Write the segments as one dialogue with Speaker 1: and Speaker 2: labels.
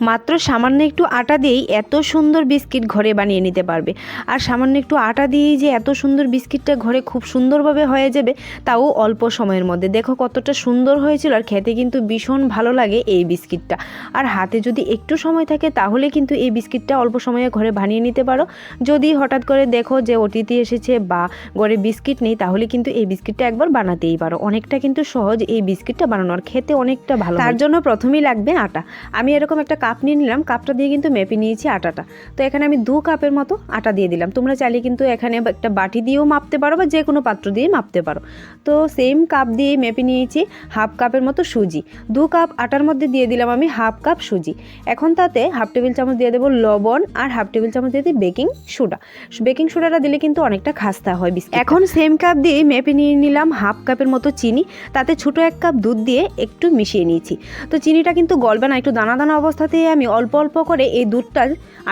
Speaker 1: মাত্র সামান্য একটু আটা দিয়েই এত সুন্দর বিস্কিট ঘরে বানিয়ে নিতে পারবে। আর সামান্য একটু আটা দিয়েই যে এত সুন্দর বিস্কিটটা ঘরে খুব সুন্দরভাবে হয়ে যাবে তাও অল্প সময়ের মধ্যে। দেখো কতটা সুন্দর হয়েছিল আর খেতে কিন্তু ভীষণ ভালো লাগে এই বিস্কিটটা। আর হাতে যদি একটু সময় থাকে তাহলে কিন্তু এই বিস্কিটটা অল্প সময়ে ঘরে বানিয়ে নিতে পারো। যদি হঠাৎ করে দেখো যে অতিথি এসেছে বা ঘরে বিস্কিট নেই তাহলে কিন্তু এই বিস্কিটটা একবার বানাতেই পারো। অনেকটা কিন্তু সহজ এই বিস্কিটটা বানানো আর খেতে অনেকটা ভালো তার জন্য প্রথমেই লাগবে আটা। আমি এরকম একটা কাপ নিয়ে নিলাম কাপটা দিয়ে কিন্তু মেপে নিয়েছি আটাটা। তো এখানে আমি দু কাপের মতো আটা দিয়ে দিলাম। তোমরা চাইলে কিন্তু এখানে একটা বাটি দিয়েও মাপতে পারো বা যে কোনো পাত্র দিয়ে মাপতে পারো। তো সেম কাপ দিয়ে মেপে নিয়েছি হাফ কাপের মতো সুজি। দু কাপ আটার মধ্যে দিয়ে দিলাম আমি হাফ কাপ সুজি। এখন তাতে হাফ টেবিল চামচ দিয়ে দেবো লবণ আর হাফ টেবিল চামচ দিয়ে দিই বেকিং সোডা বেকিং সোডাটা দিলে কিন্তু অনেকটা খাস্তা হয় বিস্কিট এখন সেম কাপ দিয়ে মেপে নিয়ে নিলাম হাফ কাপের মতো চিনি। তাতে ছোটো এক কাপ দুধ দিয়ে একটু মিশিয়ে নিয়েছি। তো চিনিটা কিন্তু গলবে না, একটু দানা দানা অবস্থাতেই আমি অল্প অল্প করে এই দুধটা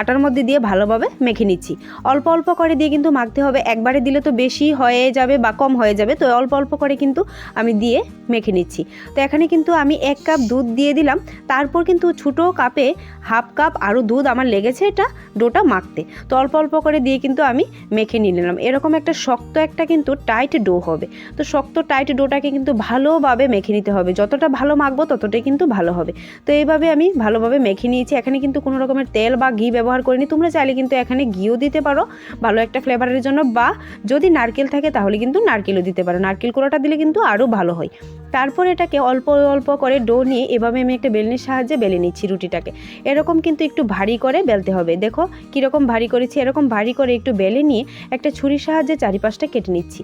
Speaker 1: আটার মধ্যে দিয়ে ভালোভাবে মেখে নিচ্ছি। অল্প অল্প করে দিয়ে কিন্তু মাখতে হবে। একবারে দিলে তো বেশি হয়ে যাবে বা কম হয়ে যাবে। তো অল্প অল্প করে কিন্তু আমি দিয়ে মেখে নিচ্ছি। তো এখানে কিন্তু আমি এক কাপ দুধ দিয়ে দিলাম। তারপর কিন্তু ছোটো কাপে হাফ কাপ আরও দুধ আমার লেগেছে এটা ডোটা মাখতে। তো অল্প অল্প করে দিয়ে কিন্তু আমি মেখে নিয়ে নিলাম। এরকম একটা শক্ত একটা কিন্তু টাইট ডো হবে। তো শক্ত টাইট ডোটাকে কিন্তু ভালোভাবে মেখে নিতে হবে। যতটা ভালো মাখবো ততটাই কিন্তু ভালো হবে। তো এইভাবে আমি ভালোভাবে মেখে নিয়েছি। এখানে কিন্তু কোনো রকমের তেল বা ঘি ব্যবহার করিনি, তোমরা চাইলে কিন্তু এখানে ঘিও দিতে পারো, ভালো একটা ফ্লেভারের জন্য, বা যদি নারকেল থাকে তাহলে কিন্তু নারকেলও দিতে পারো। নারকেল কোড়াটা দিলে কিন্তু আরও ভালো হয়। তারপর এটাকে অল্প অল্প করে ডো নিয়ে এভাবে আমি একটা বেলনির সাহায্যে বেলে নিচ্ছি রুটিটাকে। এরকম কিন্তু একটু ভারী করে বেলতে হবে। দেখো কীরকম ভারী করেছি, এরকম ভারী করে একটু বেলে নিয়ে একটা ছুরির সাহায্যে চারিপাশটা কেটে নিচ্ছি।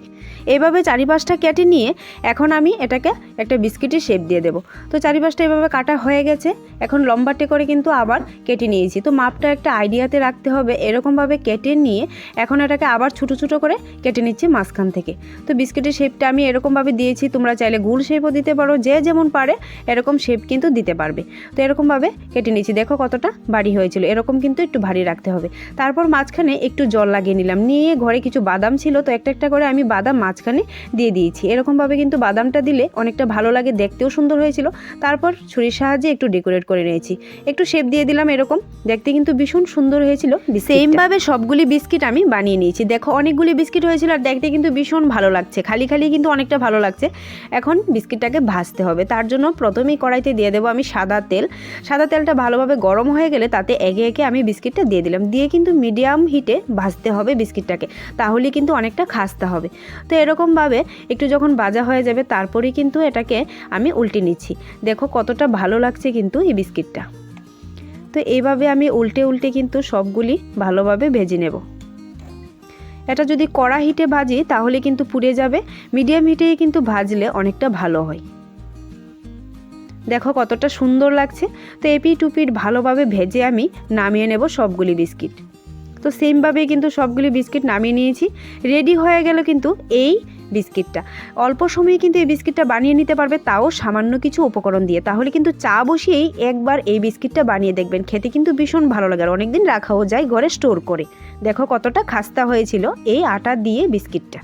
Speaker 1: এভাবে চারিপাশটা কেটে নিয়ে এখন আমি এটাকে একটা বিস্কিটের শেপ দিয়ে দেবো। তো চারিপাশটা এভাবে কাটা হয়ে গেছে, এখন লম্বাটে করে কিন্তু আবার কেটে নিয়েছি। তো মাপটা একটা আইডিয়াতে রাখতে হবে এরকমভাবে কেটে নিয়ে এখন এটাকে আবার ছোটো ছোটো করে কেটে নিচ্ছি মাঝখান থেকে। তো বিস্কিটের শেপটা আমি এরকমভাবে দিয়েছি, তোমরা চাইলে গুল শেপও দিতে পারো, যে যেমন পারে এরকম শেপ কিন্তু দিতে পারবে। তো এরকমভাবে কেটে নিচ্ছি দেখো কতটা ভারী হয়েছিল, এরকম কিন্তু একটু ভারী রাখতে হবে। তারপর মাঝখানে একটু জল লাগিয়ে নিলাম, নিয়ে ঘরে কিছু বাদাম ছিল, তো একটা একটা করে আমি বাদাম মাঝখানে দিয়ে দিয়েছি। এরকমভাবে কিন্তু বাদামটা দিলে অনেকটা ভালো লাগে, দেখতেও সুন্দর হয়েছিল। তারপর ছুরির সাহায্যে একটু ডেকোরেট করে নিয়েছি। একটু শেপ দিয়ে দিলাম এরকম, দেখতে কিন্তু ভীষণ সুন্দর হয়েছিল সেমভাবে সবগুলি বিস্কিট আমি বানিয়ে নিয়েছি। দেখো, অনেকগুলি বিস্কিট হয়েছিল আর দেখতে কিন্তু ভীষণ ভালো লাগছে। খালি খালি কিন্তু অনেকটা ভালো লাগছে। এখন বিস্কিটটাকে ভাজতে হবে। তার জন্য প্রথমেই কড়াইতে দিয়ে দেবো আমি সাদা তেল। সাদা তেলটা ভালোভাবে গরম হয়ে গেলে তাতে একে একে আমি বিস্কিটটা দিয়ে দিলাম। দিয়ে কিন্তু মিডিয়াম হিটে ভাজতে হবে বিস্কিটটাকে। তাহলে কিন্তু অনেকটা খাস্তা হবে। তো এরকমভাবে একটু যখন ভাজা হয়ে যাবে, তারপরেই কিন্তু এটাকে আমি উল্টে নিচ্ছি। দেখো, কতটা ভালো লাগছে কিন্তু এই বিস্কিটটা। তো এইভাবে আমি উল্টে উল্টে কিন্তু সবগুলি ভালোভাবে ভেজে নেব। এটা যদি কড়া হিটে ভাজি তাহলে কিন্তু পুড়ে যাবে, মিডিয়াম হিটেই কিন্তু ভাজলে অনেকটা ভালো হয়। দেখো কতটা সুন্দর লাগছে, তো এপি টুপিট ভালোভাবে ভেজে আমি নামিয়ে নেব সবগুলি বিস্কিট। তো সেমভাবেই কিন্তু সবগুলি বিস্কিট নামিয়ে নিয়েছি, রেডি হয়ে গেল কিন্তু এই বিস্কিটটা। অল্প সময়ে কিন্তু এই বিস্কিটটা বানিয়ে নিতে পারবে, তাও সামান্য কিছু উপকরণ দিয়ে। তাহলে কিন্তু চা বসিয়েই একবার এই বিস্কিটটা বানিয়ে দেখবেন। খেতে কিন্তু ভীষণ ভালো লাগে আর অনেকদিন রাখাও যায় ঘরে স্টোর করে। দেখো কতটা খাস্তা হয়েছিল এই আটা দিয়ে বিস্কিটটা।